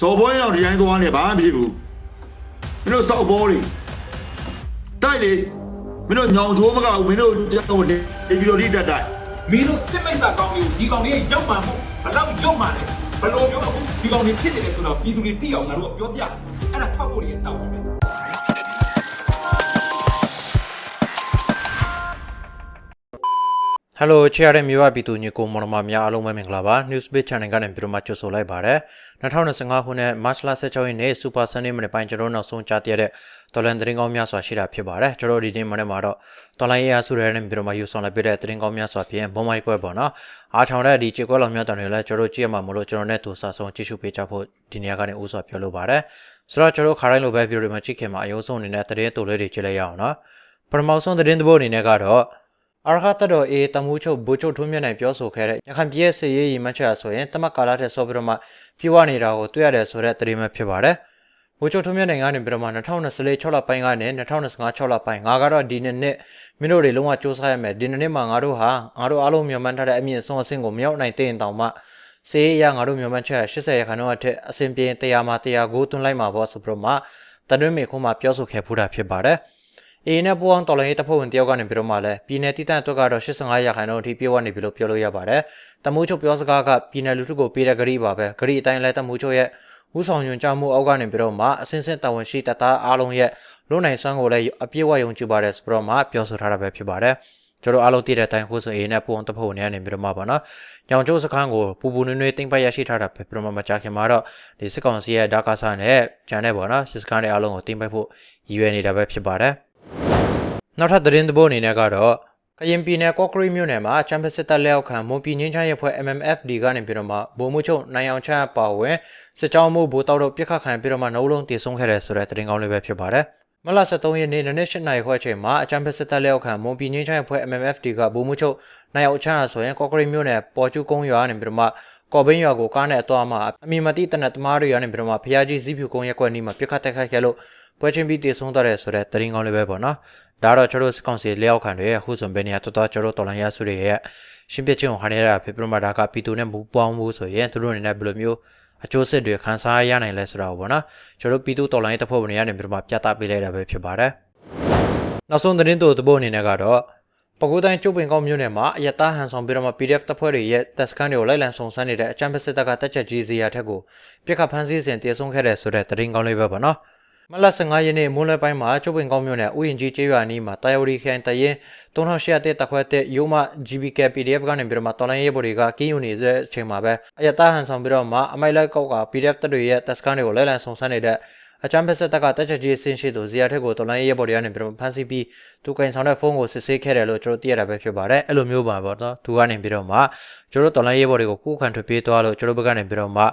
စော်ပွဲရောက်ဒီတိုင်းသွားနေဘာမှမဖြစ်ဘူးမင်းတို့စောက်ဘောတွေတိုက်လေမင်းတို့ညောင်ချိုးမကဘူးမင်းတို့ကြောက်နေပြီးတော့ဒီတက်တိုက်မင်းတို့စစ်မိတ်စာကောင်းမျိုးဒီကောင်လေးရောက်မှမို့ဘလောက်ရောက်မှလဲဘလို့မျိုးအခုဒီကောင်လေးဖြစ်နေတယ်ဆိုတော့ပြည်သူတွေသိအောင်ငါတို့ကပြောပြအဲ့ဒါထောက်ဖို့ရတောင်းပါမယ် ဟယ်လိုချစ်ရတဲ့မြို့ဝပြည်သူညီကိုမောင်နှမများအားလုံးပဲမင်္ဂလာပါ Newsbeat Channel ကနေပြီးတော့မှကြိုဆိုလိုက်ပါရစေ2025ခုနှစ် March 16ရက်နေ့ Super Sunday မနေ့ပိုင်းကျွန်တော်တို့နောက်ဆုံးကြားသိရတဲ့တော်လန်သတင်းကောင်းများစွာရှိတာဖြစ်ပါတယ်ကျွန်တော်တို့ဒီနေ့မနေ့မှာတော့တော်လန်ရေးအားစုရဲနဲ့ပြီးတော့မှယူဆောင်လိုက်ပြတဲ့သတင်းကောင်းများစွာဖြင့်ဘုံမိုက်ကွဲပေါ့နော်အားချောင်တဲ့ဒီချေကွဲလောင်များတောင်တွေလည်းကျွန်တော်တို့ကြည့်ရမှာမလို့ကျွန်တော်နဲ့တူဆာဆုံးကြည့်ရှုပေးကြဖို့ဒီနေရာကနေဦးစွာပြောလိုပါတယ်ဆိုတော့ကျွန်တော်တို့ခါတိုင်းလိုပဲဗီဒီယိုတွေမှာကြည့်ခင်မှာအယုံဆုံးအနေနဲ့သတင်းတူလေးတွေကြည့်လိုက်ရအောင်နော်ပထမဆုံးသတင်းတစ်ပုဒ်အနေနဲ့ကတော့ အာရခတ်တော်အေတမှုချုပ်ဘူချုပ်ထွန်းမြတ်နိုင်ပြောဆိုခဲ့တဲ့ရခိုင်ပြည်ရဲ့စစ်ရေးရည်မှန်းချက်ဆိုရင်တမတ်ကာလာတဲ့ဆော့ပြီးတော့မှပြေဝနေတာကိုတွေ့ရတယ်ဆိုတဲ့သတင်းပဲဖြစ်ပါတယ်။ဘူချုပ်ထွန်းမြတ်နိုင်ကနေပြီးတော့မှ2024 6လပိုင်းကနေ2025 6လပိုင်းငါကတော့ဒီနှစ်နှစ်မင်းတို့တွေလုံးဝစ조사ရမယ်ဒီနှစ်နှစ်မှာငါတို့ဟာငါတို့အားလုံးမြန်မာထားတဲ့အမြင့်ဆုံးအဆင့်ကိုမရောက်နိုင်တဲ့တောင်မှစေးရငါတို့မြန်မာချက်80ရာခိုင်နှုန်းအထက်အဆင့်ပြေ100မှာ100ကိုသွန်းလိုက်မှာပေါ့ဆိုပြီးတော့မှတတွင်းမေခုမှပြောဆိုခဲ့ဖူးတာဖြစ်ပါတယ်။ A နဲ့ပူအောင်တော်လိုင်းရေးတပ်ဖွဲ့ဝင်တယောက်ကနေပြီးတော့မှလည်းပြည်နယ်တည်တံ့အတွက်ကတော့85ရာခိုင်နှုန်းအထိပြေဝနေပြီလို့ပြောလို့ရပါတယ်။တမိုးချုပ်ပြောစကားကပြည်နယ်လူထုကိုပေးတဲ့ဂရီပါပဲ။ဂရီအတိုင်းလဲတမိုးချုပ်ရဲ့ဥဆောင်ညွှန်ကြားမှုအောက်ကနေပြီးတော့မှအစင်းစင်းတာဝန်ရှိတပ်သားအားလုံးရဲ့လူနိုင်စွမ်းကိုလည်းအပြည့်အဝယုံကြည်ပါတယ်ဆိုတော့မှပြောဆိုထားတာပဲဖြစ်ပါတယ်။ကျွန်တော်အားလုံးသိတဲ့အတိုင်းခုဆို A နဲ့ပူအောင်တပ်ဖွဲ့ဝင်တွေကနေပြီးတော့မှပါနော်။ညောင်ကျိုးစခန်းကိုပူပူနွေ့နွေ့တင်ပတ်ရရှိထားတာပဲပြီးတော့မှမကြခင်မှာတော့ဒီစစ်ကောင်စီရဲ့ဒါကာဆာနဲ့ဂျန်နဲ့ပေါ့နော်စစ်စခန်းတွေအားလုံးကိုတင်ပတ်ဖို့ရည်ရွယ်နေတာပဲဖြစ်ပါတယ်။ နောက်ထပ်သတင်းသဘောအနေနဲ့ကတော့ကရင်ပြည်နယ်ကော့ကရိမြို့နယ်မှာချမ်ပစစ်တပ်လက်အောက်ခံမွန်ပြည်ငင်းချမ်းရပ်ဖွဲ့ MMFD ကနေပြီးတော့မှဗိုလ်မှူးချုပ်နိုင်အောင်ချမ်းပါဝင်စစ်ကြောင်းမှုဗိုလ်တောက်တို့ပြစ်ခတ်ခံပြီးတော့မှနှုတ်လုံးတည်ဆုံးခဲ့တယ်ဆိုတဲ့သတင်းကောင်းလေးပဲဖြစ်ပါတယ်မလ73ရက်နေ့နနက်8နာရီခွဲအချိန်မှာအချမ်းပစစ်တပ်လက်အောက်ခံမွန်ပြည်ငင်းချမ်းရပ်ဖွဲ့ MMFD ကဗိုလ်မှူးချုပ်နိုင်အောင်ချမ်းဆိုရင်ကော့ကရိမြို့နယ်ပေါ်ကျူးကုန်းရွာနေပြီးတော့မှကော်ဘင်းရွာကိုကားနဲ့အသွားမှာအမီမတိတနက်သမားတွေရနေပြီးတော့မှဖျားကြီးဇီးဖြူကုန်းရက်ကွက်နီးမှာပြစ်ခတ်တိုက်ခိုက်ခဲ့လို့ ပွဲချင်းပြီးတည်ဆုံးသွားတယ်ဆိုတဲ့သတင်းကောင်းလေးပဲပေါ့နော်ဒါတော့ကျွန်တော်တို့စကောင်စီလက်အောက်ခံတွေအခုဆိုဘယ်နေရာတော်တော်ကျွန်တော်တော်လန်ရဆုတွေရဲ့ရှင်းပြချင်းကိုဟာနေရတာဖြစ်ပြီးမှဒါကပီတူနဲ့မူပေါင်းမှုဆိုရင်သူတို့အနေနဲ့ဘယ်လိုမျိုးအကျိုးဆက်တွေခန်းစားရနိုင်လဲဆိုတာပေါ့နော်ကျွန်တော်ပီတူတော်လိုင်းတပ်ဖွဲ့ဝင်တွေကနေပြီးမှပြသပေးလိုက်တာပဲဖြစ်ပါတယ်နောက်ဆုံးသတင်းတို့သဘောအနေနဲ့ကတော့ပကူတိုင်းကျုပ်ပင်ကောင်းမြို့နယ်မှာအယက်သားဟန်ဆောင်ပြီးတော့မှ PDF တပ်ဖွဲ့တွေရဲ့တပ်စခန်းတွေကိုလိုက်လံစုံစမ်းနေတဲ့အချမ်းပစစ်တပ်ကတက်ချက်ကြီးစီရထက်ကိုပြစ်ခတ်ဖမ်းဆီးစဉ်တည်ဆုံခဲ့တဲ့ဆိုတဲ့သတင်းကောင်းလေးပဲပေါ့နော် မလ15ရက်နေ့မိုးလယ်ပိုင်းမှာကျုပ်ပင်ကောင်းမြို့နယ်ဥယျာဉ်ကြီးကျေးရွာနီးမှာတာယော်ရီခိုင်တရင်3800တက်ခွဲတဲ့ယူမ GBK PDF ကနေပြီးတော့မှတော်လိုင်းရဲဘော်တွေကကင်းယူနေတဲ့အချိန်မှာပဲအယက်သားဟန်ဆောင်ပြီးတော့မှအမိုက်လိုက်ကောက်က PDF တပ်တွေရဲ့တပ်စခန်းတွေကိုလိုက်လံစုံစမ်းနေတဲ့အချမ်းဖက်ဆက်တက်ကတက်ချက်ကြီးအဆင့်ရှိသူဇီယာထက်ကိုတော်လိုင်းရဲဘော်တွေကနေပြီးတော့ဖမ်းဆီးပြီးသူကင်ဆောင်တဲ့ဖုန်းကိုစစ်ဆေးခဲ့တယ်လို့ကျွန်တော်သိရတာပဲဖြစ်ပါတယ်အဲ့လိုမျိုးပါပေါ့နော်သူကနေပြီးတော့မှကျွန်တော်တော်လိုင်းရဲဘော်တွေကိုကူးခံထွက်ပြေးသွားလို့ကျွန်တော်ဘက်ကနေပြီးတော့မှ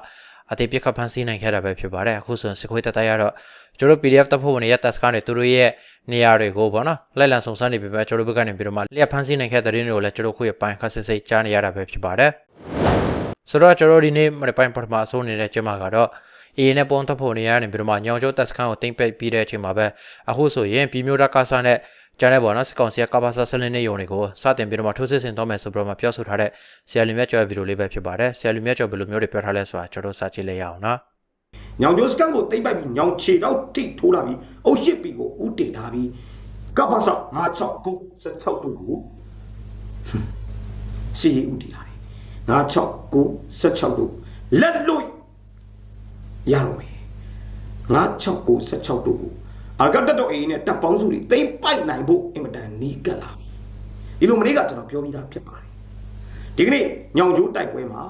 အတေးပြစ်ခတ်ဖမ်းဆီးနိုင်ခဲ့တာပဲဖြစ်ပါတယ်အခုဆိုရင်စခွေးတတရတော့ ကျွန်တော် PDF တပ်ဖွဲ့ဝင်တွေရဲ့တပ်စခန်းတွေသူတို့ရဲ့နေရာတွေကိုပေါ့နော်လိုက်လံစုံစမ်းနေပြီပဲကျွန်တော်ဘက်ကနေပြီးတော့မှလျက်ဖမ်းဆီးနိုင်ခဲ့တဲ့တဲ့တွေကိုလည်းကျွန်တော်ခုရပိုင်းခတ်စစ်စိတ်ကြားနေရတာပဲဖြစ်ပါတယ်ဆိုတော့ကျွန်တော်ဒီနေ့မနေ့ပိုင်းပထမအဆုံးနေတဲ့ကျမကတော့ A နဲ့ပုံတပ်ဖို့နေရနေပြီးတော့မှညောင်ကျိုးတပ်စခန်းကိုတင်ပိတ်ပြီးတဲ့အချိန်မှာပဲအခုဆိုရင်ပြည်မျိုးတပ်ကစားနဲ့ကျန်တဲ့ဘောနော်စကောင်စီကကပါဆာဆလင်းနေယုံတွေကိုစတင်ပြီးတော့မှထိုးစစ်ဆင်တော့မယ်ဆိုပြီးတော့မှပြောဆိုထားတဲ့ဆရာလူမြတ်ကျော်ရဲ့ဗီဒီယိုလေးပဲဖြစ်ပါတယ်ဆရာလူမြတ်ကျော်ဘယ်လိုမျိုးတွေပြောထားလဲဆိုတာကျွန်တော်စကြည့်လိုက်ရအောင်နော် ညောင်ကျိုးစကန်ကိုတိမ့်ပိုက်ပြီးညောင်ခြေတော့တိထိုးလာပြီးအုတ်ရှိပီကိုဥတင်ထားပြီးကပ္ပဆောက်56ကို76တို့ကိုစီရီဥတီလာတယ်56ကို76တို့လက်လို့ရတော့မယ်56ကို76တို့ကိုအာကတ်တက်တော့အေးနဲ့တပ်ပေါင်းစုတွေတိမ့်ပိုက်နိုင်ဖို့အင်မတန်နီးကပ်လာပြီဒီလိုမနေ့ကကျွန်တော်ပြောပြီးသားဖြစ်ပါတယ်ဒီကနေ့ညောင်ကျိုးတိုက်ပွဲမှာ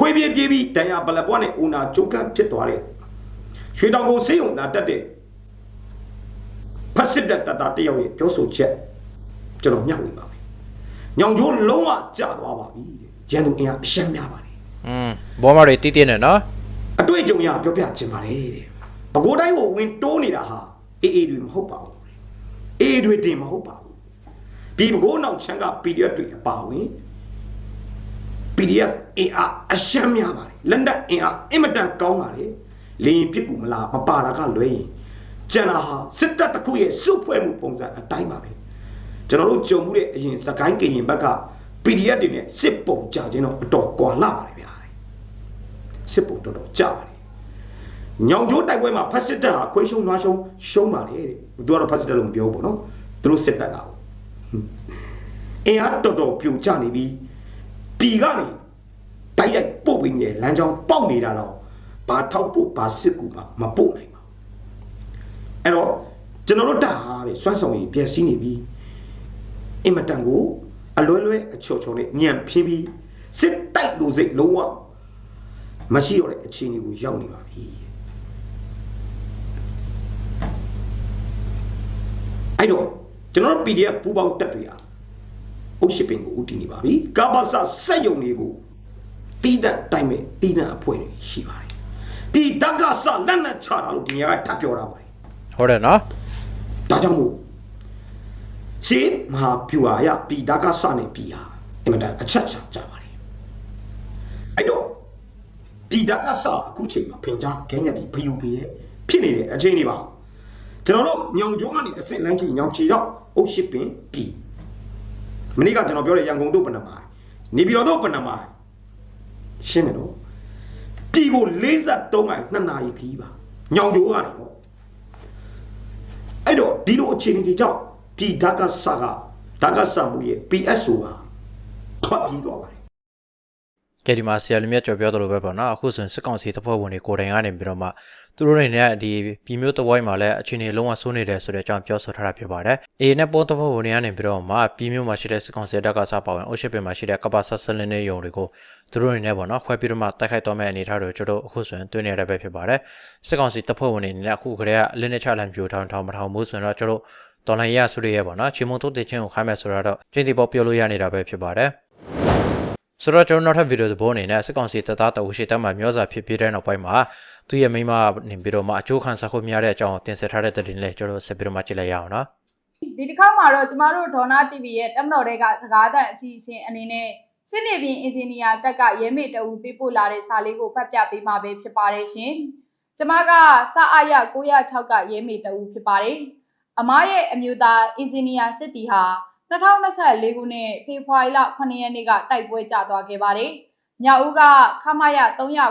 ခွေးပြေးပြေးပြီးတန်ရဘလက်ပွားနဲ့ဦးနာကျုပ်ကဖြစ်သွားတဲ့ရွှေတောင်ကိုစေးုံနာတက်တဲ့ဖက်စစ်တပ်တတာတယောက်ရဲ့ပြောဆိုချက်ကျွန်တော်မျှဝေပါမယ်။ညောင်ကျိုးလုံးဝကျသွားပါပြီတဲ့။ရန်သူအင်အားအရှက်များပါတယ်อืมဘောမတွေတီးတီးနေနော်။အတွေ့အကြုံရပြောပြခြင်းပါတယ်တဲ့။ပဲခူးတိုင်းကိုဝင်တိုးနေတာဟာအေးအေးတွေမဟုတ်ပါဘူး။အေးအေးတွေတင်မဟုတ်ပါဘူး။ဒီပဲခူးနောက်ချမ်းက PDF တွေအပါဝင် PDF အင်အားအရှမ်းများပါတယ်လက်နက်အင်အားအင်မတန်ကောင်းပါတယ်လေရင်ပြစ်ကူမလားမပါတာကလွဲရင်ကျန်တာဟာစစ်တပ်တစ်ခုရဲ့စုဖွဲ့မှုပုံစံအတိုင်းပါပဲကျွန်တော်တို့ကြုံမှုတဲ့အရင်စကိုင်းကရင်ဘက်က PDF တွေနဲ့စစ်ပုံကြခြင်းတော့အတော်ကွာလာပါတယ်ဗျာစစ်ပုံတော်တော်ကြပါတယ်ညောင်ကျိုးတိုက်ပွဲမှာဖက်စစ်တပ်ဟာခွေးရှုံးနွားရှုံးရှုံးပါလေတဲ့သူကတော့ဖက်စစ်တပ်လို့မပြောဘူးပေါ့နော်သူတို့စစ်တပ်ကပေါ့အင်အားတော်တော်ပြိုကျနေပြီ ပြီကနေတိုက်ရိုက်ပို့ပြီးနေလမ်းကြောင်းပေါက်နေတာတော့ဘာထောက်ပို့ဘာစစ်ကူမှမပို့နိုင်ပါဘူးအဲ့တော့ကျွန်တော်တို့တပ်ဟာတဲ့စွမ်းဆောင်ရည်ပျက်စီးနေပြီအင်မတန်ကိုအလွဲလွဲအချော်ချော်နဲ့ညံဖြင်းပြီးစစ်တိုက်လို့စိတ်လုံးဝမရှိတော့တဲ့အခြေအနေကိုရောက်နေပါပြီအဲ့တော့ကျွန်တော်တို့ PDF ပူပေါင်းတက်တွေဟာ အုပ်ရှိပင်ကိုဦးတည်နေပါပြီကာဘာဆစက်ယုံတွေကိုတီးတန့်တိုင်မဲ့တီးတန့်အဖွဲ့တွေရှိပါတယ်ဒီဓကဆလက်နဲ့ချတာလို့ဒီနေရာကထပ်ပြောတာပါတယ်ဟုတ်တယ်နော်ဒါကြောင့်မို့ခြေမဟာပြူဟာရပြည်ဓကဆနဲ့ပြည်ဟာအင်မတန်အချက်ချာကြပါတယ်အဲ့တော့ပြည်ဓကဆအခုချိန်မှာဖင်ကြားခင်းရပြီးဖယူပြီးရဲ့ဖြစ်နေတဲ့အချိန်တွေပါကျွန်တော်တို့ညောင်ကျိုးကနေတစ်စင်လမ်းကြီးညောင်ချီတော့အုတ်ရှိပင်ပြည် မနေ့ကကျွန်တော်ပြောတဲ့ရန်ကုန်တို့ပဏ္ဏမာနေပြည်တော်တို့ပဏ္ဏမာရှင်းတယ်နော်ပြည်ကို53မိုင်2နာရီခီးပါညောင်ကျိုးကနေပေါ့အဲ့တော့ဒီလိုအခြေအနေတွေကြောင့်ပြည်ဓာတ်ကဆာကဓာတ်ကဆာမှုရဲ့ PSO ဟာထွက်ပြေးသွားပါတယ် ကဲဒီမှာဆရာလူမြတ်ကျော်ပြောသလိုပဲပေါ့နော်အခုဆိုရင်စစ်ကောင်စီတပ်ဖွဲ့ဝင်တွေကိုယ်တိုင်ကနေပြီးတော့မှသူတို့တွေနဲ့ဒီပြည်မျိုးတဝိုင်းမှာလည်းအခြေအနေလုံးဝဆိုးနေတယ်ဆိုတဲ့အကြောင်းပြောဆိုထားတာဖြစ်ပါတယ်။အေနဲ့ပေါ်တပ်ဖွဲ့ဝင်တွေကနေပြီးတော့မှပြည်မျိုးမှာရှိတဲ့စစ်ကောင်စီတပ်ကစားပါဝင်အုပ်ရှစ်ပင်မှာရှိတဲ့ကပ္ပဆတ်ဆလင်းတဲ့ယုံတွေကိုသူတို့တွေနဲ့ပေါ့နော်ခွဲပြီးတော့မှတိုက်ခိုက်တော့မယ့်အနေအထားတွေကျွန်တော်တို့အခုဆိုရင်တွေ့နေရတဲ့ပဲဖြစ်ပါတယ်။စစ်ကောင်စီတပ်ဖွဲ့ဝင်တွေအနေနဲ့အခုခရေကလက်နဲ့ချလန်ပြိုထောင်ထောင်မထောင်ဘူးဆိုတော့ကျွန်တော်တို့တော်လိုင်းရဆိုရရဲ့ပေါ့နော်ချီမုံတို့တည်ချင်းကိုခိုင်းမယ်ဆိုတော့ကျင်းတီပေါ်ပြောလို့ရနေတာပဲဖြစ်ပါတယ်။ ဆိုတော့ကျွန်တော်နောက်ထပ်ဗီဒီယိုတစ်ပုဒ်အနေနဲ့စစ်ကောင်စီတပ်သားတအုပ်ရှိတက်မှမျိုးစာဖြစ်ပြီးတဲ့နောက်ပိုင်းမှာသူရဲ့မိန်းမနေပြီးတော့မှအကျိုးခံစားခွင့်မရတဲ့အကြောင်းတင်ဆက်ထားတဲ့သတင်းလေးကျွန်တော်ဆက်ပြီးတော့မှကြည့်လိုက်ရအောင်နော်ဒီတစ်ခါမှာတော့ကျမတို့ဒေါနာ TV ရဲ့တက်မတော်တွေကစကားသံအစီအစဉ်အနေနဲ့စစ်မြေပြင်အင်ဂျင်နီယာတက်ကရဲမေတအူပေးပို့လာတဲ့စာလေးကိုဖတ်ပြပေးမှာပဲဖြစ်ပါတယ်ရှင်။ကျမကစအားရ906ကရဲမေတအူဖြစ်ပါတယ်။အမားရဲ့အမျိုးသားအင်ဂျင်နီယာစစ်တီဟာ 2024ခုနှစ်ဖေဖော်ဝါရီလ9ရက်နေ့ကတိုက်ပွဲကျသွားခဲ့ပါတယ်။ညဦးကခမရ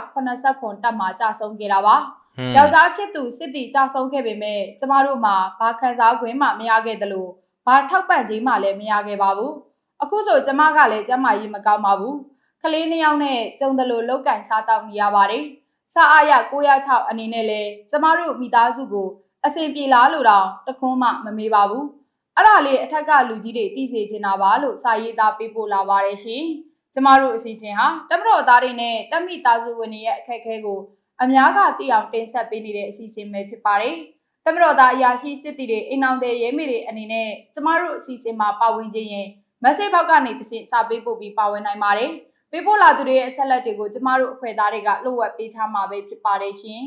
389တပ်မှကြာဆုံးခဲ့တာပါ။ယောက်ျားဖြစ်သူစစ်တီကြဆုံးခဲ့ပေမဲ့ကျမတို့မှာဘာခံစား권မှမရခဲ့သလိုဘာထောက်ပံ့ခြင်းမှလည်းမရခဲ့ပါဘူးအခုဆိုကျမကလည်းကျမကြီးမကောင်းပါဘူးကလေးနှစ်ယောက်နဲ့ကြုံတယ်လို့လောက်ကင်စားတောက်နေရပါတယ်စားအားရ906အနေနဲ့လည်းကျမတို့မိသားစုကိုအစဉ်ပြေလားလို့တောင်တခွန်းမှမမေးပါဘူး အဲ့ဒါလေးအထက်ကလူကြီးတွေသိစေချင်တာပါလို့စာရေးသားပေးပို့လာပါတယ်ရှင်ကျမတို့အစီအစဉ်ဟာတမတော်သားတွေနဲ့တက်မိသားစုဝင်တွေရဲ့အခက်အခဲကိုအများကသိအောင်တင်ဆက်ပေးနေတဲ့အစီအစဉ်ပဲဖြစ်ပါတယ်။တမတော်သားအရာရှိစစ်တီတွေအိမ်အောင်တဲ့ရဲမေတွေအနေနဲ့ကျမတို့အစီအစဉ်မှာပါဝင်ခြင်းရင် message box ကနေတစ်ဆင့်စာပေးပို့ပြီးပါဝင်နိုင်ပါတယ်။ပေးပို့လာသူတွေရဲ့အချက်လက်တွေကိုကျမတို့အဖွဲ့သားတွေကလှုပ်ဝက်ပေးထားမှာပဲဖြစ်ပါတယ်ရှင်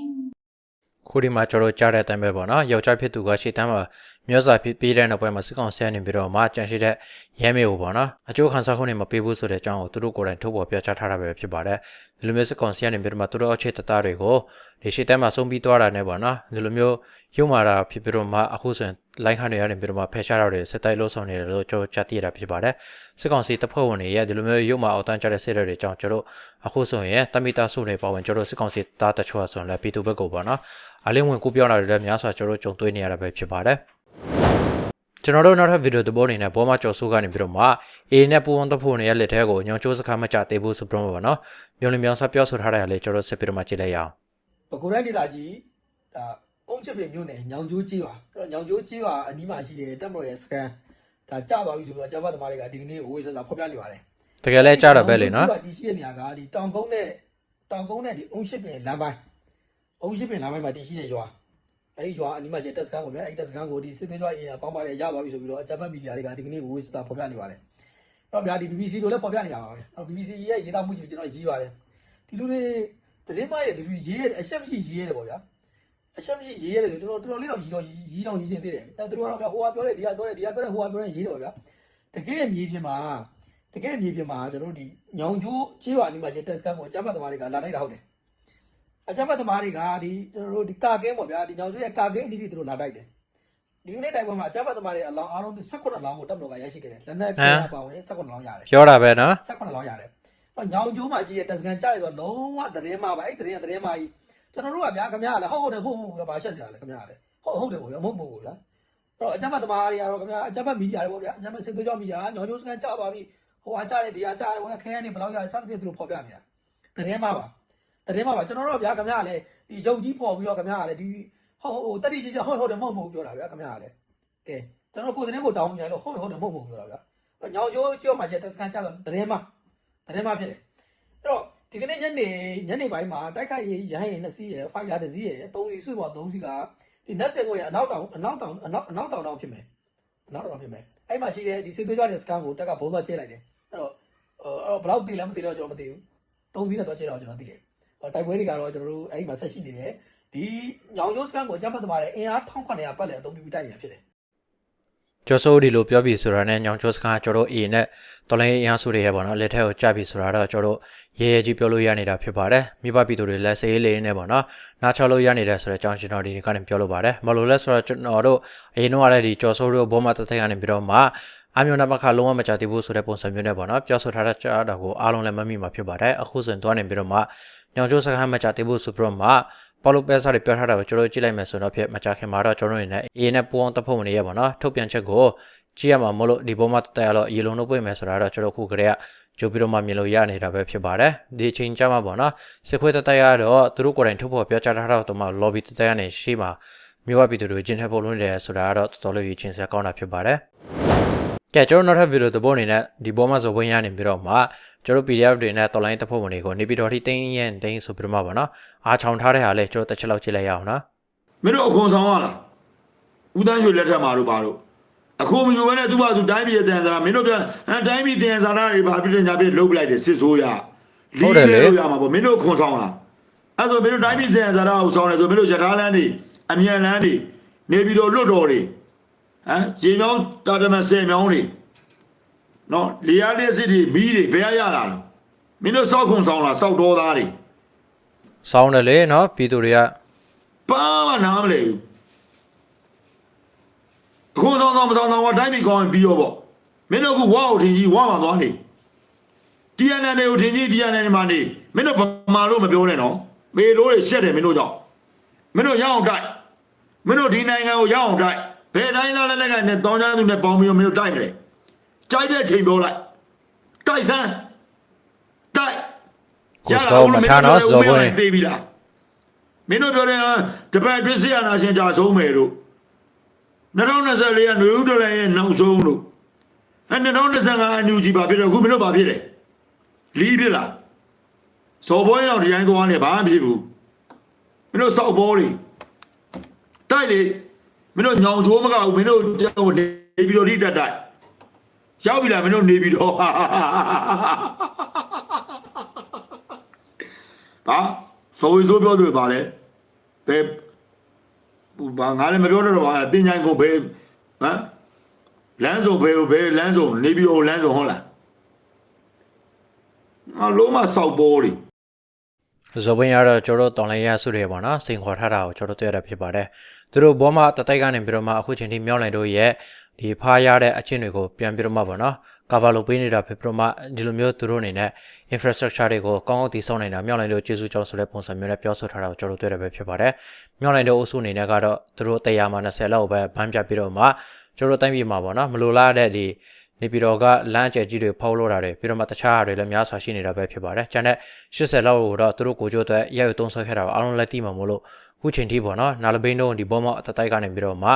။ခုဒီမှာကျွန်တော်ကြားတဲ့အတိုင်းပဲပေါ့နော်ယောက်ျားဖြစ်သူကရှေ့တန်းမှာမျိုးစာဖြစ်ပြီးတဲ့နောက်ပိုင်းမှာစစ်ကောင်ဆဲနေပြီးတော့မှကြံရှိတဲ့ရဲမေကိုပေါ့နော်အကျိုးခံစားခွင့်တွေမပေးဘူးဆိုတဲ့အကြောင်းကိုသူတို့ကိုယ်တိုင်ထုတ်ပေါ်ပြောကြားထားတာပဲဖြစ်ပါတယ်ဒီလိုမျိုးစစ်ကောင်ဆဲနေပြီးတော့မှသူတို့အခြေတသားတွေကိုဒီရှေ့တန်းမှာဆုံးပြီးသွားတာနဲ့ပေါ့နော်ဒီလိုမျိုးရုံမာတာဖြစ်ပြီးတော့မှအခုဆိုရင်လိုင်းခန့်တွေရနေပြီးတော့မှဖယ်ရှားတော့တယ်စစ်တိုက်လို့ဆောင်နေတယ်လို့ကျွန်တော်ကြားသိရတာဖြစ်ပါတယ်စစ်ကောင်စီတပ်ဖွဲ့ဝင်တွေရဲ့ဒီလိုမျိုးရုံမာအောက်တန်းကြတဲ့စစ်တပ်တွေအကြောင်းကျွန်တော်အခုဆိုရင်တမိတာစုတွေပါဝင်ကျွန်တော်စစ်ကောင်စီသားတချို့အဆိုရင်လည်းပြည်သူဘက်ကိုပေါ့နော်အလင်းဝင်ကိုပြောတာတွေလည်းများစွာကျွန်တော်တို့ကြုံတွေ့နေရတာပဲဖြစ်ပါတယ် ကျွန်တော်တို့နောက်ထပ်ဗီဒီယိုတစ်ပုဒ်အနေနဲ့ဘောမကျော်စိုးကနေပြီးတော့မှ A နဲ့ပူပေါင်းတဖို့နေရဲ့လက်ထဲကိုညောင်ကျိုးစခါမကြသေးဘူးဆိုပြီးတော့ပါနော်မျိုးလင်းမြောင်ဆက်ပြောဆိုထားတယ်လေကျွန်တော်တို့ဆက်ပြီးတော့မှကြည့်လိုက်ရအောင်ပဲခူးတိုင်းဒေသကြီးဒါအုံးချစ်ပင်မြို့နယ်ညောင်ကျိုးကြီးပါအဲ့တော့ညောင်ကျိုးကြီးပါအနီးမှာရှိတဲ့တက်မတော်ရဲ့စကန်ဒါကြသွားပြီဆိုတော့ကျမသမားတွေကဒီကနေ့ဝေးဆက်စာဖော်ပြနေပါတယ်တကယ်လဲကြားတော့ပဲလေနော်ဒီရှိတဲ့နေရာကဒီတောင်ကုန်းနဲ့တောင်ကုန်းနဲ့ဒီအုံးချစ်ပင်လမ်းပိုင်းအုံးချစ်ပင်လမ်းပိုင်းမှာတည်ရှိတဲ့ရွာ အဲ့ဒီရွာအနီးမှာရှိတဲ့တက်စကန်ပေါ့ဗျာအဲ့ဒီတက်စကန်ကိုဒီစစ်သေးရွာအင်းပေါင်းပါတယ်ရသွားပြီဆိုပြီးတော့အကြမ်းဖက်မီဒီယာတွေကဒီကနေ့ဝေးဆက်စာဖော်ပြနေပါတယ်အဲ့တော့ဗျာဒီ BBC တို့လည်းဖော်ပြနေတာပါပဲအဲ့တော့ BBC ရဲ့ရေးသားမှုကြီးကျွန်တော်ရေးပါတယ်ဒီလူတွေသတင်းမရဲ့ဒီလူရေးရတဲ့အချက်မရှိရေးရတယ်ပေါ့ဗျာအချက်မရှိရေးရတယ်ဆိုတော်တော်တော်လေးတော့ရီတော့ရီတော့ရီချင်းသေးတယ်အဲသူတို့ကတော့ဟိုကပြောတယ်ဒီကပြောတယ်ဒီကပြောတယ်ဟိုကပြောတယ်ရေးတော့ဗျာတကယ်မြေပြင်မှာတကယ်မြေပြင်မှာကျွန်တော်တို့ဒီညောင်ကျိုးကြေးရွာအနီးမှာရှိတက်စကန်ကိုအကြမ်းဖက်သမားတွေကလာလိုက်တာဟုတ်တယ် အကြမ်းဖက်သမားတွေကဒီကျွန်တော်တို့ဒီကာကင်းပေါ့ဗျာဒီညောင်ကျိုးရဲ့ကာကင်းအနီးထိသူတို့လာတိုက်တယ်ဒီနေ့တိုင်ပေါ်မှာအကြမ်းဖက်သမားတွေအလောင်းအားလုံး18လောင်းကိုတပ်မတော်ကရရှိခဲ့တယ်လက်နက်ကပါဝင်18လောင်းရတယ်ပြောတာပဲနော်18လောင်းရတယ်။တော့ညောင်ကျိုးမှာရှိတဲ့တက်စကန်ကြားရဆိုတော့လုံးဝသတင်းမှာပဲအဲ့သတင်းကသတင်းမှာကြီးကျွန်တော်တို့ကဗျာခင်ဗျားကလည်းဟုတ်ဟုတ်တယ်ဟုတ်ဟုတ်ဗျာဘာချက်စရာလဲခင်ဗျားကလည်းဟုတ်ဟုတ်တယ်ပေါ့ဗျာမဟုတ်မဟုတ်ဗျာအဲ့တော့အကြမ်းဖက်သမားတွေကတော့ခင်ဗျာအကြမ်းဖက်မီဒီယာတွေပေါ့ဗျာအကြမ်းဖက်စစ်သွေးကြောမီဒီယာညောင်ကျိုးစကန်ကြပါပြီဟိုအားကြတယ်ဒီအားကြတယ်ဟိုခဲရနေဘယ်လောက်ရစသဖြင့်သူတို့ဖော်ပြနေတာတရင်မှာပါ တရင်မှာပါကျွန်တော်တို့ဗျာခင်ဗျားကလည်းဒီရုပ်ကြီးဖော်ပြီးတော့ခင်ဗျားကလည်းဒီဟုတ်ဟိုတတိချစ်ချဟုတ်ဟုတ်တယ်မဟုတ်မဟုတ်ပြောတာဗျာခင်ဗျားကလည်းကဲကျွန်တော်ကိုယ်တင်းကိုတောင်းနေလို့ဟုတ်ဟုတ်တယ်မဟုတ်မဟုတ်ပြောတာဗျာညောင်ကျိုးကြောမှာချက်တက်စကန်ကြတော့တရင်မှာတရင်မှာဖြစ်တယ်အဲ့တော့ဒီကနေ့ညနေညနေပိုင်းမှာတိုက်ခိုက်ရေးရဟရင်နှစ်စီးရယ်ဖိုက်တာတစ်စီးရယ်သုံးစီးစုပေါ်သုံးစီးကဒီနတ်စင်ကိုရအနောက်တောင်အနောက်တောင်အနောက်အနောက်တောင်တောင်ဖြစ်မယ်အနောက်တောင်ဖြစ်မယ်အဲ့မှာရှိတဲ့ဒီစစ်သွေးကြွတဲ့စကန်ကိုတက်ကဘုံသွားကျဲလိုက်တယ်အဲ့တော့အဲ့ဘယ်လောက်တည်လဲမတည်တော့ကျွန်တော်မသိဘူးသုံးစီးနဲ့တော့ကျဲတော့ကျွန်တော်သိတယ် တိုက်ပွဲတွေကတော့ကျွန်တော်တို့အဲ့ဒီမှာဆက်ရှိနေတယ်ဒီညောင်ကျိုးစကန်ကိုကြမ်းဖက်သမားတဲ့အင်အား1900ပတ်လည်အသုံးပြုပြီးတိုက်နေတာဖြစ်တယ်ကျော်စိုးဒီလိုပြောပြီးဆိုတာနဲ့ညောင်ချိုးစကားကျွန်တော်တို့ A နဲ့တော်လိုင်းအင်အားစုတွေရဲ့ပေါ့နော်လက်ထက်ကိုကြပြီးဆိုတာတော့ကျွန်တော်တို့ရဲရဲကြီးပြောလို့ရနေတာဖြစ်ပါတယ်မိဘပြည်သူတွေလက်စေးလေးနဲ့ပေါ့နော်နားချလို့ရနေတယ်ဆိုတော့ကျွန်တော်ဒီနေ့ကနေပြောလို့ပါတယ်မလို့လဲဆိုတော့ကျွန်တော်တို့အရင်တော့လည်းဒီကျော်စိုးတို့ဘောမတသက်ကနေပြီးတော့မှအမျိုးနမခလုံးဝမကြသေးဘူးဆိုတဲ့ပုံစံမျိုးနဲ့ပေါ့နော်ပြောဆိုထားတဲ့ကြားတော်ကိုအားလုံးလည်းမမိမှာဖြစ်ပါတယ်အခုဆိုရင်တွားနေပြီးတော့မှ ညောင်ချိုးစကားမကြသေးဘူးဆိုပြီးတော့မှပေါ်လိုပဲစားတွေပြောထားတာကိုကျွန်တော်ကြည့်လိုက်မယ်ဆိုတော့ဖြစ်မကြခင်မှာတော့ကျွန်တော်တို့နေနဲ့ A နဲ့ပူအောင်တဖို့မနေရပါတော့ထုတ်ပြန်ချက်ကိုကြည့်ရမှာမလို့ဒီပေါ်မှာတက်ရတော့ရေလုံးလို့ပြိမယ်ဆိုတာတော့ကျွန်တော်ခုကတည်းကကြိုပြီးတော့မှမြင်လို့ရနေတာပဲဖြစ်ပါတယ်ဒီအချိန်ကြမှာပေါ့နော်စစ်ခွေးတက်တက်ရတော့သူတို့ကိုယ်တိုင်ထုတ်ဖို့ပြောကြားထားတော့မှ lobby တက်တက်ရနေရှိမှာမြို့ဝပြည်သူတွေကျင်းထက်ဖို့လုံးနေတယ်ဆိုတာကတော့တော်တော်လေးရချင်းစရာကောင်းတာဖြစ်ပါတယ် ကဲကျွန်တော်နောက်ထပ်ဗီဒီယိုသဘောအနေနဲ့ဒီပေါ်မှာဆိုဝင်ရနေပြီးတော့မှကျွန်တော် PDF တွေနဲ့ online တက်ဖို့ဝင်တွေကိုနေပြည်တော်ထိတင်းရင်တင်းဆိုပြီးတော့မှပေါ့နော်အားချောင်ထားတဲ့ဟာလဲကျွန်တော်တစ်ချက်လောက်ကြည့်လိုက်ရအောင်နော်မင်းတို့အခွန်ဆောင်ရလားဦးတန်းရွှေလက်ထက်မှာတို့ပါတို့အခုမယူဘဲနဲ့သူ့ဘာသူတိုင်းပြည်ရဲ့တန်စာမင်းတို့ပြန်အဲတိုင်းပြည်တန်စာတွေဘာဖြစ်နေညာဖြစ်လုတ်ပလိုက်တယ်စစ်ဆိုးရလို့ရမှာပေါ့မင်းတို့အခွန်ဆောင်လားအဲ့ဆိုမင်းတို့တိုင်းပြည်တန်စာကိုဆောင်တယ်ဆိုမင်းတို့ရထားလန်းတွေအမြန်လန်းတွေနေပြီးတော့လွတ်တော်တွေ ဟမ်ရေမြောင်းတာတမဆယ်မြောင်းတွေနော်လေယာလက်စစ်တွေမီးတွေဘယ်ရရတာလဲမင်းတို့စောက်ခွန်ဆောင်လားစောက်တော်သားတွေစောင်းတယ်လေနော်ပြည်သူတွေကဘာမှနားမလဲဘူးအခုဆောင်ဆောင်မဆောင်ဆောင်ကတိုင်းပြည်ကောင်းရင်ပြီးရောပေါ့မင်းတို့ကဝါကိုထင်ကြီးဝါမှာသွားနေ TNN တွေကိုထင်ကြီး TNN မှာနေမင်းတို့ဗမာလို့မပြောနဲ့နော်မေလို့တွေရှက်တယ်မင်းတို့ကြောင့်မင်းတို့ရအောင်တိုက်မင်းတို့ဒီနိုင်ငံကိုရအောင်တိုက် ဘယ်တိုင်းသားလက်လက်ကနဲ့တောင်းချမ်းသူနဲ့ပေါင်းပြီးတော့မင်းတို့တိုက်မလဲကြိုက်တဲ့ချိန်ပြောလိုက်တိုက်စမ်းတိုက်ကိုစကောမထားနော်ဇော်ဘွင်းသေးပြီလားမင်းတို့ပြောတဲ့တပတ်အတွင်းဆရာနာရှင်ကြာဆုံးမယ်လို့2024ကຫນွေဦးတော်လည်းရဲ့နောက်ဆုံးလို့အဲ2025အန်ယူဂျီပါဖြစ်တော့အခုမင်းတို့ပါဖြစ်တယ်လီးဖြစ်လားဇော်ဘွင်းရောက်ဒီတိုင်းသွားနေဘာမှဖြစ်ဘူးမင်းတို့စောက်ဘောတွေတိုက်လေ မင်းတို့ညောင်ချိုးမကဘူးမင်းတို့ကြောက်နေပြီးတော့ဒီတက်တိုက်ရောက်ပြီလားမင်းတို့နေပြီးတော့ဟာဆိုရင်ဆိုပြောတယ်ပါလေဘယ်ဘာငါလည်းမပြောတော့ပါတင်ချိုင်ကိုဘယ်ဟမ်လမ်းစုံဘယ်ဘယ်လမ်းစုံနေပြီးတော့လမ်းစုံဟုတ်လားငါလုံးမစောက်ပေါ်တယ်ဇော်ဘင်းရတော့ကျွန်တော်တို့တောင်လိုင်းရဆုတွေပေါ့နော်စိန်ခေါ်ထားတာကိုကျွန်တော်တွေ့ရတာဖြစ်ပါတယ် သူတို့ဘောမတတိုက်ကနေပြီးတော့မှအခုချိန်ထိမြောက်လိုက်တို့ရဲ့ဒီဖားရတဲ့အချင်းတွေကိုပြန်ပြီးတော့မှပေါ့နော် cover လုပ်ပေးနေတာဖြစ်ပြီးတော့မှဒီလိုမျိုးသူတို့အနေနဲ့ infrastructure တွေကိုကောင်းကောင်းတည်ဆောက်နေတာမြောက်လိုက်တို့ကျေးဇူးကြောင့်ဆိုတဲ့ပုံစံမျိုးနဲ့ပြောဆိုထားတာကိုကျွန်တော်တွေ့ရပဲဖြစ်ပါတယ်မြောက်လိုက်တို့အုပ်စုအနေနဲ့ကတော့သူတို့တရားမှာ20လောက်ပဲဗန်းပြပြီးတော့မှကျွန်တော်တို့တိုင်းပြည်မှာပေါ့နော်မလိုလားတဲ့ဒီနေပြည်တော်ကလမ်းအကျယ်ကြီးတွေဖောက်လို့တာတွေပြီးတော့မှတခြားဟာတွေလည်းများစွာရှိနေတာပဲဖြစ်ပါတယ်။ကျန်တဲ့80လောက်ကိုတော့သူတို့ကိုကြိုးအတွက်ရက်ရွသုံးဆွဲခဲ့တာပါအားလုံးလက်တိမှာမို့လို့ ခုချိန်ထိပေါ့နော်နာလဘိန်းတို့ဒီဘောမော့အတတိုက်ကနေပြီးတော့မှ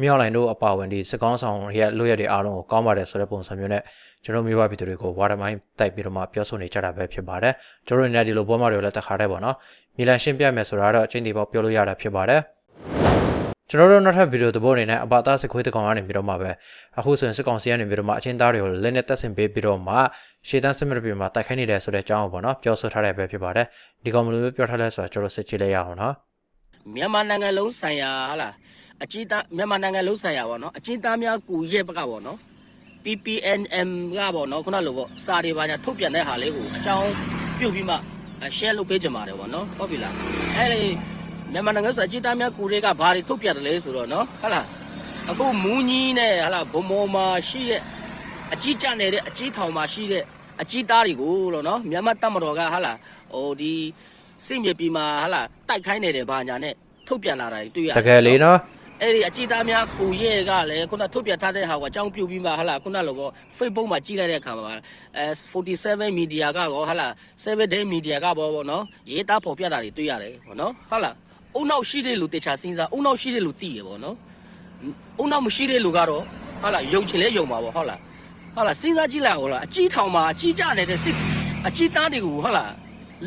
မြောက်လိုင်းတို့အပါဝင်ဒီစကောင်းဆောင်ရဲ့လွတ်ရက်တွေအားလုံးကိုကောင်းပါတယ်ဆိုတဲ့ပုံစံမျိုးနဲ့ကျွန်တော်မျိုးပါပြည်သူတွေကိုဝါဒမိုင်းတိုက်ပြီးတော့မှပြောဆိုနေကြတာပဲဖြစ်ပါတယ်။ကျွန်တော်တို့နေဒီလိုဘောမော့တွေကိုလည်းတခါတည်းပေါ့နော်မီလန်ရှင်းပြမယ်ဆိုတာတော့အချိန်ဒီပေါ့ပြောလို့ရတာဖြစ်ပါတယ်။ကျွန်တော်တို့နောက်ထပ်ဗီဒီယိုသဘောအနေနဲ့အပါသားစခွေးတကောင်ကနေပြီးတော့မှပဲအခုဆိုရင်စစ်ကောင်စီကနေပြီးတော့မှအချင်းသားတွေကိုလက်နဲ့တက်ဆင်ပေးပြီးတော့မှရှေ့တန်းစစ်မပြေမှာတိုက်ခိုင်းနေတယ်ဆိုတဲ့အကြောင်းကိုပေါ့နော်ပြောဆိုထားတဲ့ပဲဖြစ်ပါတယ်ဒီကောင်မလို့ပြောထားလဲဆိုတာကျွန်တော်စစ်ကြည့်လိုက်ရအောင်နော် မြန်မာနိုင်ငံလုံးဆိုင်ရာဟာလားအကြီးသားမြန်မာနိုင်ငံလုံးဆိုင်ရာပေါ့နော်အကြီးသားများကူရဲ့ဘက်ကပေါ့နော် PPNM ကပေါ့နော်ခုနလိုပေါ့စာတွေပါညာထုတ်ပြန်တဲ့ဟာလေးကိုအကြောင်းပြုတ်ပြီးမှ share လုပ်ပေးကြမှာတယ်ပေါ့နော်ဟုတ်ပြီလားအဲ့ဒီမြန်မာနိုင်ငံဆိုင်အကြီးသားများကူတွေကဘာတွေထုတ်ပြန်တယ်လဲဆိုတော့နော်ဟုတ်လားအခုမူးကြီးနဲ့ဟာလားဘုံမောမှာရှိတဲ့အကြီးကျနေတဲ့အကြီးထောင်မှာရှိတဲ့အကြီးသားတွေကိုလို့နော်မြန်မာတပ်မတော်ကဟာလားဟိုဒီ စိတ်မြေပြီးမှာဟာလာတိုက်ခိုင်းနေတယ်ဘာညာနဲ့ထုတ်ပြန်လာတာတွေတွေ့ရတယ်တကယ်လေးနော်အဲ့ဒီအကြည့်သားများကိုရဲ့ကလည်းခုနထုတ်ပြန်ထားတဲ့ဟာကအကြောင်းပြုပြီးမှဟာလာခုနလိုပေါ့ Facebook မှာကြည့်လိုက်တဲ့အခါမှာအဲ47 media ကရောဟာလာ7 day media ကဘောပေါ့နော်ရေးသားပေါ်ပြတာတွေတွေ့ရတယ်ပေါ့နော်ဟုတ်လားအုံနောက်ရှိတဲ့လူတေချာစဉ်းစားအုံနောက်ရှိတဲ့လူတည်ရပေါ့နော်အုံနောက်မရှိတဲ့လူကတော့ဟာလာယုံချင်လဲယုံပါပေါ့ဟုတ်လားဟုတ်လားစဉ်းစားကြည့်လိုက်ဟုတ်လားအကြည့်ထောင်မှာအကြည့်ကြနေတဲ့စိတ်အကြည့်သားတွေကိုဟုတ်လား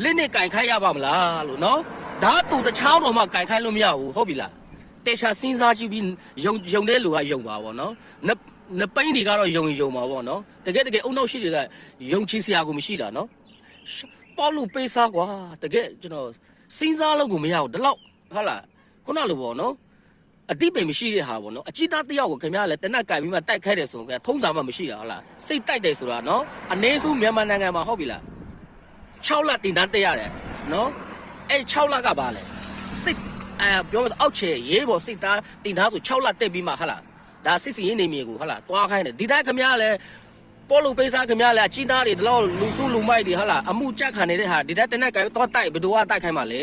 လက်နဲ့ကင်ခိုင်းရပါမလားလို့နော်ဒါတူတခြားတော့မှကင်ခိုင်းလို့မရဘူးဟုတ်ပြီလားတေချာစဉ်းစားကြည့်ပြီးယုံယုံတဲ့လူကယုံပါဗောနော်နနပိန်းတွေကတော့ယုံရင်ယုံပါဗောနော်တကယ်တကယ်အုံနောက်ရှိတွေကယုံချစရာကိုမရှိတာနော်ပေါ့လို့ပေးစားကွာတကယ်ကျွန်တော်စဉ်းစားလို့ကိုမရဘူးဒီလောက်ဟုတ်လားခုနလိုဗောနော်အတိပင်မရှိတဲ့ဟာဗောနော်အကြည့်သားတယောက်ကိုခင်ဗျားလည်းတနက်ကင်ပြီးမှတိုက်ခိုက်တယ်ဆိုရင်ထုံးစာမှမရှိတာဟုတ်လားစိတ်တိုက်တယ်ဆိုတာနော်အနေစုမြန်မာနိုင်ငံမှာဟုတ်ပြီလား 6လတင်တန်းတက်ရတယ်နော်အဲ့6လကပါလဲစိတ်အဲပြောမအောက်ချေရေးပေါ်စိတ်သားတင်သားဆို6လတက်ပြီးမှဟာလားဒါစစ်စီရင်နေမြေကိုဟာလားတွားခိုင်းတယ်ဒီတိုင်းခင်ဗျားလည်းပေါ်လို့ပေးစားခင်ဗျားလည်းအချင်းသားတွေဒီလောက်လူစုလူမိုက်တွေဟာလားအမှုကြက်ခံနေတဲ့ဟာဒီတိုင်းတနက်ကင်တော့တိုက်ဘယ်သူကတိုက်ခိုင်းမှလဲ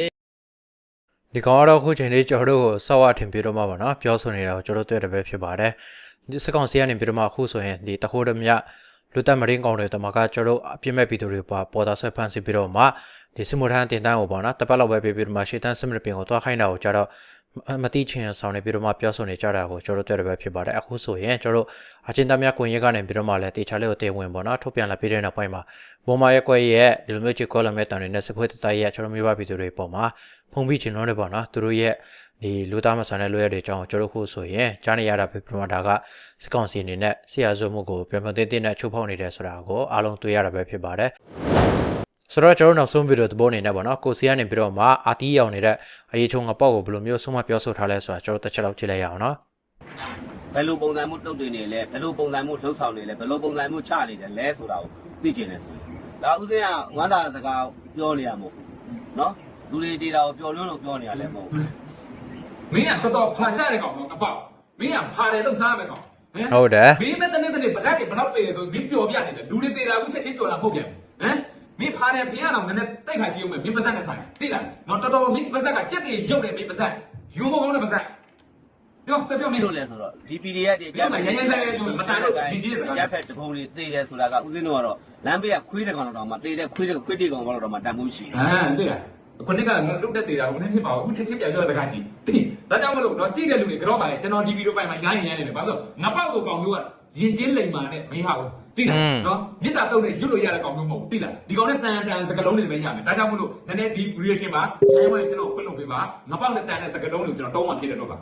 ဒီကောင်ကတော့အခုချိန်လေးကျွန်တော်တို့ကိုစောက်ဝထင်ပြတော့မှာပါနော်ပြောဆိုနေတာကိုကျွန်တော်တို့တွေ့တယ်ပဲဖြစ်ပါတယ်ဒီစကောင်စီကနေပြတော့မှအခုဆိုရင်ဒီတခိုးတမြ လူတက်မရင်းကောင်တွေတမကကျွန်တော်တို့အပြစ်မဲ့ပြည်သူတွေပေါ်ပေါ်တာဆွဲဖန်စီပြီးတော့မှဒီစမုထန်တင်တန်းကိုပေါ့နော်တပတ်လောက်ပဲပြပြီးတော့မှရှေ့တန်းစမရပင်ကိုတွားခိုင်းတာကိုကြတော့မတိချင်းဆောင်နေပြီးတော့မှပြောဆိုနေကြတာကိုကျွန်တော်တို့တွေ့တယ်ပဲဖြစ်ပါတယ်အခုဆိုရင်ကျွန်တော်တို့အချင်းသားများကိုရင်ကနေပြီးတော့မှလည်းတေချာလေးကိုတေဝင်ပေါ့နော်ထုတ်ပြန်လာပြီးတဲ့နောက်ပိုင်းမှာဘုံမာရက်ကွက်ရဲ့ဒီလိုမျိုးချစ်ကောလမဲ့တန်တွေနဲ့စခွေးတတိုက်ရဲ့ကျွန်တော်မျိုးပါပြည်သူတွေပေါ်မှာဖုံပြီးချင်တော့တယ်ပေါ့နော်သူတို့ရဲ့ ဒီလူသားမဆန်တဲ့လူရဲတွေအကြောင်းကိုကျွန်တော်ခုဆိုရင်ကြားနေရတာပဲပြမတာကစကောင်စီအနေနဲ့ဆရာစုမှုကိုပြန်ပြန်တင်းတင်းနဲ့ချိုးဖောက်နေတယ်ဆိုတာကိုအားလုံးတွေ့ရတာပဲဖြစ်ပါတယ်ဆိုတော့ကျွန်တော်နောက်ဆုံးဗီဒီယိုသဘောအနေနဲ့ပေါ့နော်ကိုစီကနေပြီးတော့မှအာတီးရောင်နေတဲ့အရေးချုံငပေါက်ကိုဘယ်လိုမျိုးဆုံးမပြောဆိုထားလဲဆိုတာကျွန်တော်တစ်ချက်လောက်ကြည့်လိုက်ရအောင်နော်ဘယ်လိုပုံစံမှုတုတ်တင်နေလဲဘယ်လိုပုံစံမှုလှုပ်ဆောင်နေလဲဘယ်လိုပုံစံမှုချနေတယ်လဲဆိုတာကိုသိကျင်နေဆိုရင်ဒါဥစဉ်ကဝမ်းသာစကားပြောနေရမို့နော်လူတွေဒေတာကိုပျော်လွန်းလို့ပြောနေရလဲမဟုတ်ဘူး မင်းကတော်တော်ဖာကြတဲ့ကောင်တော့အပေါက်မင်းကဖာတယ်လို့စားမယ်ကောင်ဟမ်ဟုတ်တယ်မင်းနဲ့တနေ့တနေ့ဗလက်တွေဘလောက်တည်ရဆိုမင်းပျော်ပြနေတယ်လူတွေတည်တာအခုချက်ချင်းပျော်လာမဟုတ်ပြန်ဟမ်မင်းဖာတယ်ဖင်ရတော့နည်းနည်းတိုက်ခါရှိအောင်မယ်မင်းပါဇက်နဲ့ဆိုင်သိလားတော့တော်တော်မင်းပါဇက်ကကြက်တွေရုပ်တယ်မင်းပါဇက်ယူမကောင်းတဲ့ပါဇက်ပြောစပြောမင်းလို့လဲဆိုတော့ဒီ PDF တွေပြောမှရရင်ဆိုင်ပြောမတန်လို့ဒီကြီးစကားရပ်ဖက်တပုံတွေသိတယ်ဆိုတာကဥစဉ်တော့ကတော့လမ်းဘေးကခွေးတဲ့ကောင်တော့မှသိတယ်ခွေးတဲ့ခွေးတဲ့ကောင်တော့မှတန်ဖို့ရှိတယ်အာသိလား ခုနကငါလုတ်တဲ့တေတာကိုနည်းဖြစ်ပါဘူးအခုချက်ချင်းပြန်ပြောစကားကြည့်တိဒါကြောင့်မလို့တော့ကြည့်တဲ့လူတွေကတော့ပါလေကျွန်တော်ဒီဗီဒီယိုဖိုင်မှာရိုင်းရင်ရိုင်းနေတယ်ဘာလို့ငါပေါက်ကိုကောင်မျိုးကရင်ချင်းလိမ်မာနဲ့မင်းဟာဘူးတိလားနော်မြစ်တာတုံးနဲ့ရွတ်လို့ရတဲ့ကောင်မျိုးမဟုတ်ဘူးတိလားဒီကောင်နဲ့တန်တန်စကလုံးတွေပဲရမယ်ဒါကြောင့်မလို့နည်းနည်းဒီ creation မှာရိုင်းဝဲကျွန်တော်ခွင့်လုပ်ပေးပါငါပေါက်နဲ့တန်တဲ့စကလုံးတွေကိုကျွန်တော်တောင်းမှဖြစ်တဲ့တော့ပါ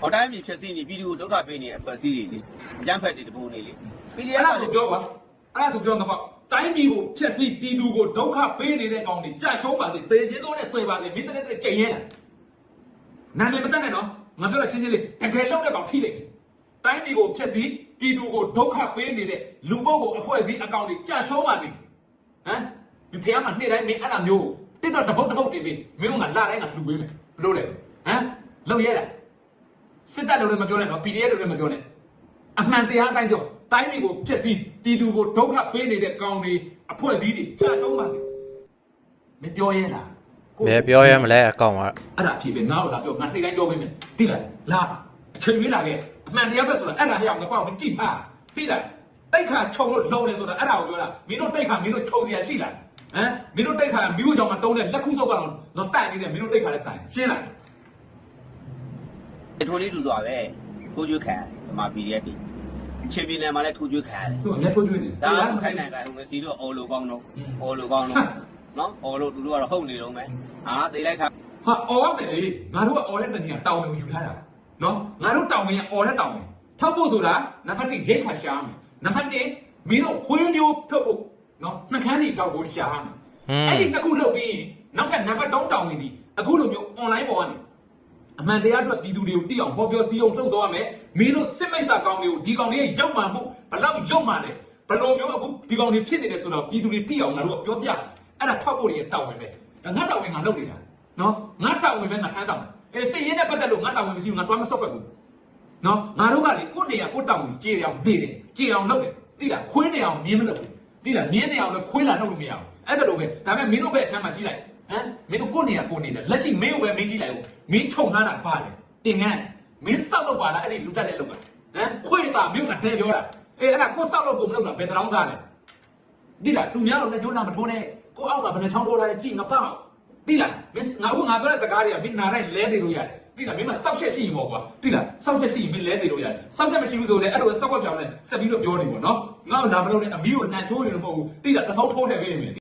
ဟောတိုင်းပြည်ဖြစ်စီနေပြည်သူကိုဒုက္ခပေးနေအဖွဲ့အစည်းတွေလေအကြမ်းဖက်တွေတပုံနေလေ PDF အဲ့ဒါကဆိုပြောပါအဲ့ဒါဆိုပြောငါပေါက် တိုင်းပြည်ကိုဖျက်ဆီးပြည်သူကိုဒုက္ခပေးနေတဲ့ကောင်တွေကြာရှုံးပါစေသေခြင်းစိုးနဲ့တွေ့ပါစေမိတ္တနဲ့တွေ့ကြိမ်ရဲနာမည်မတတ်နဲ့နော်ငါပြောလို့ရှင်းရှင်းလေးတကယ်လောက်တဲ့ကောင်ထိလိုက်တိုင်းပြည်ကိုဖျက်ဆီးပြည်သူကိုဒုက္ခပေးနေတဲ့လူပုဂ္ဂိုလ်အဖွဲ့အစည်းအကောင်တွေကြာရှုံးပါစေဟမ်မဖေးမှာနေ့တိုင်းမင်းအဲ့လိုမျိုးတစ်တော့တပုတ်တပုတ်တင်ပြီးမင်းတို့ကလာတိုင်းကလှူပေးမယ်ဘလို့လဲဟမ်လောက်ရဲလားစစ်တပ်လို့လည်းမပြောနဲ့နော် PDF လို့လည်းမပြောနဲ့အမှန်တရားတိုင်းပြောတိုင်းပြည်ကိုဖျက်ဆီး ပြည်သူကိုဒုက္ခပေးနေတဲ့ကောင်တွေအဖွဲ့အစည်းတွေကြာရှုံးပါစေမပြောရဲလားကိုဘယ်ပြောရမလဲအကောင်ကအဲ့ဒါအဖြစ်ပဲငါ့ကိုလာပြောငါနေ့တိုင်းပြောပေးမယ်တိလားလာအချိန်ကြီးလာခဲ့အမှန်တရားပဲဆိုတာအဲ့ဒါဟဲ့အောင်ငါပေါ့မကြည့်ထားတိလားတိတ်ခါခြုံလို့လုံတယ်ဆိုတာအဲ့ဒါကိုပြောတာမင်းတို့တိတ်ခါမင်းတို့ခြုံစရာရှိလားဟမ်မင်းတို့တိတ်ခါမြို့ကြောင်မှာတုံးတဲ့လက်ခုဆုပ်ကတော့ဇော်တိုက်နေတဲ့မင်းတို့တိတ်ခါလည်းဆိုင်ရှင်းလားထိုးလေးတူသွားပဲထိုးကျွေးခံဗမာ PDF တွေ ချင်းပြည်နယ်မှာလည်းထိုးကျွေးခံရတယ်သူကအများထိုးကျွေးနေဒါကခိုင်နိုင်ကဟိုမစီတို့အော်လိုကောင်းတော့အော်လိုကောင်းတော့နော်အော်လိုတူတို့ကတော့ဟုတ်နေတော့မယ်အာသိလိုက်တာဟာအော်ရမယ်လေငါတို့ကအော်တဲ့တနည်းတောင်းဝင်ယူထားတာနော်ငါတို့တောင်းဝင်ရအော်တဲ့တောင်းဝင်ထောက်ဖို့ဆိုတာနံပါတ်1ရိတ်ခါရှားမယ်နံပါတ်2မင်းတို့ခွေးမျိုးထုတ်ဖို့နော်နှကန်းကြီးတောက်ဖို့ရှားမယ်အဲ့ဒီနှစ်ခုလုပ်ပြီးနောက်ထပ်နံပါတ်3တောင်းဝင်ဒီအခုလိုမျိုး online ပေါ်ကနေ အမှန်တရားအတွက်ပြည်သူတွေကိုတိအောင်ဟောပြောစည်းအောင်လှုပ်ဆော်ရမယ်မင်းတို့စစ်မိတ်ဆာကောင်းတွေကိုဒီကောင်တွေရဲ့ရုပ်မှန်မှုဘလောက်ရုပ်မှန်လဲဘယ်လိုမျိုးအခုဒီကောင်တွေဖြစ်နေတယ်ဆိုတော့ပြည်သူတွေတိအောင်ငါတို့ကပြောပြတယ်အဲ့ဒါထောက်ဖို့တွေတောင်းဝင်ပဲဒါငါတောင်းဝင်ငါလုပ်နေတာနော်ငါတောင်းဝင်ပဲငါထမ်းဆောင်တယ်အဲစိတ်ရင်းနဲ့ပတ်သက်လို့ငါတောင်းဝင်မရှိဘူးငါတွားမဆော့ဖက်ဘူးနော်ငါတို့ကလေကိုယ့်နေရာကိုယ့်တောင်းဝင်ကြေအောင်နေတယ်ကြေအောင်လုပ်တယ်တိလားခွေးနေအောင်မြင်းမလုပ်ဘူးတိလားမြင်းနေအောင်လည်းခွေးလာလုပ်လို့မရဘူးအဲ့ဒါလိုပဲဒါပေမဲ့မင်းတို့ပဲအချမ်းမှာကြီးလိုက်ဟမ်မင်းတို့ကိုနေရကိုနေတယ်လက်ရှိမင်းကိုပဲမင်းကြီးလိုက်ဦး မင်းခြုံထားတာပါလေတင်ငန်းမင်းစောက်တော့ပါလားအဲ့ဒီလူကြတဲ့အလုပ်ကဟမ်ခွေးတာမင်းကတဲပြောတာအေးအဲ့ဒါကိုစောက်လို့ကိုမလုပ်တာဘယ်တောင်းစားလဲဒီလားသူများတော့လက်ညှိုးလာမထိုးနဲ့ကိုအောက်မှာဘယ်နှချောင်းထိုးထားလဲကြည့်ငါပေါ့ဒီလားမင်းငါဦးငါပြောတဲ့စကားတွေကမင်းနာတိုင်းလဲနေလို့ရတယ်ဒီလားမင်းမစောက်ချက်ရှိရင်ပေါ့ကွာဒီလားစောက်ချက်ရှိရင်မင်းလဲနေလို့ရတယ်စောက်ချက်မရှိဘူးဆိုလည်းအဲ့လိုစောက်ွက်ပြောင်းလဲဆက်ပြီးတော့ပြောနေပေါ့နော်ငါ့ကိုလာမလို့နဲ့အမီးကိုနှံထိုးနေလို့မဟုတ်ဘူးဒီလားတစောထိုးထည့်ပေးနေမယ်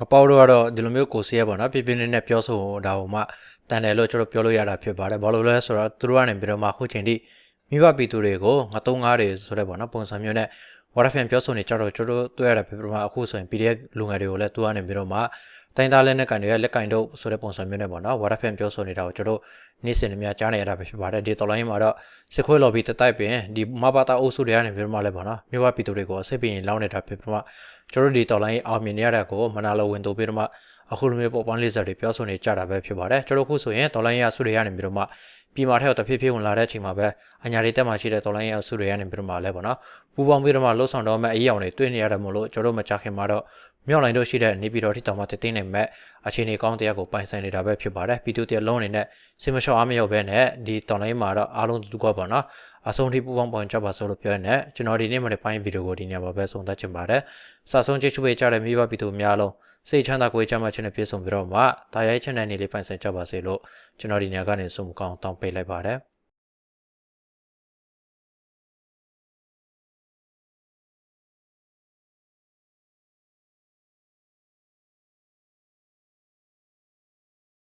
ငပေါတို့ကတော့ဒီလိုမျိုးကိုစီးရပေါ့နော်ပြပြနေနဲ့ပြောဆိုတာဟိုမှတန်တယ်လို့ကျွန်တော်ပြောလို့ရတာဖြစ်ပါတယ်ဘာလို့လဲဆိုတော့သူတို့ကနေပြီးတော့မှအခုချိန်ထိမိဘပြည်သူတွေကိုငတုံးငားတွေဆိုတဲ့ပေါ့နော်ပုံစံမျိုးနဲ့ waterfan ပြောဆိုနေကြတော့ကျွန်တော်တို့တွေ့ရတာဖြစ်ပြီးတော့မှအခုဆိုရင် PDF လူငယ်တွေကိုလည်းသူကနေပြီးတော့မှ တိုင်းသားလက်နဲ့ကန်တွေရဲ့လက်ကင်တို့ဆိုတဲ့ပုံစံမျိုးနဲ့ပေါ့နော် waterfan ပြောဆိုနေတာကိုကျွန်တော်နေ့စဉ်အများကြားနေရတာပဲဖြစ်ပါတယ်ဒီတော်လိုင်းမှာတော့စစ်ခွေး lobby တတိုက်ပင်ဒီမဘာတာအုပ်စုတွေကနေပြီးတော့မှလည်းပေါ့နော်မိဘပြည်သူတွေကိုအစိပ်ပင်လောင်းနေတာဖြစ်ပြီးတော့မှကျွန်တော်တို့ဒီတော်လိုင်းအောင်မြင်နေရတဲ့ကိုမနာလိုဝင်တိုးပြီးတော့မှအခုလိုမျိုးပေါ်ပန်းလေးစားတွေပြောဆိုနေကြတာပဲဖြစ်ပါတယ်ကျွန်တော်ခုဆိုရင်တော်လိုင်းရဆုတွေရနေပြီးတော့မှ ပြည်မာထက်တော့တဖြည်းဖြည်းဝင်လာတဲ့အချိန်မှာပဲအညာတွေတက်မှရှိတဲ့တော်လိုင်းရဆုတွေရနေပြီးတော့မှလည်းပေါ့နော်ပူပေါင်းပြီးတော့မှလှုပ်ဆောင်တော့မဲ့အရေးအောင်တွေတွေ့နေရတယ်မို့လို့ကျွန်တော်တို့မကြခင်မှာတော့မြောက်လိုင်းတို့ရှိတဲ့နေပြည်တော်ထိတောင်မှတည်တင်းနေမဲ့အခြေအနေကောင်းတရားကိုပိုင်ဆိုင်နေတာပဲဖြစ်ပါတယ်ပြည်သူတရားလုံးအနေနဲ့စင်မလျှော့အားမရောက်ဘဲနဲ့ဒီတော်လိုင်းမှာတော့အားလုံးတူကပေါ့နော်အဆုံးထိပူပေါင်းပေါင်းကြပါစို့လို့ပြောရတဲ့ကျွန်တော်ဒီနေ့မှလည်းပိုင်းဗီဒီယိုကိုဒီနေ့မှာပဲဆုံးသက်ချင်ပါတယ်စာဆုံးချစ်ချူပေးကြတဲ့မိဘပြည်သူများလုံး စိတ်ချမ်းသာကိုယ်ချမ်းသာခြင်းနဲ့ပြည့်စုံပြီးတော့မှတာရိုက်ချင်တဲ့နေလေးပိုင်ဆိုင်ကြပါစေလို့ကျွန်တော်ဒီညကနေဆုမကောင်းတောင်းပေးလိုက်ပါတယ်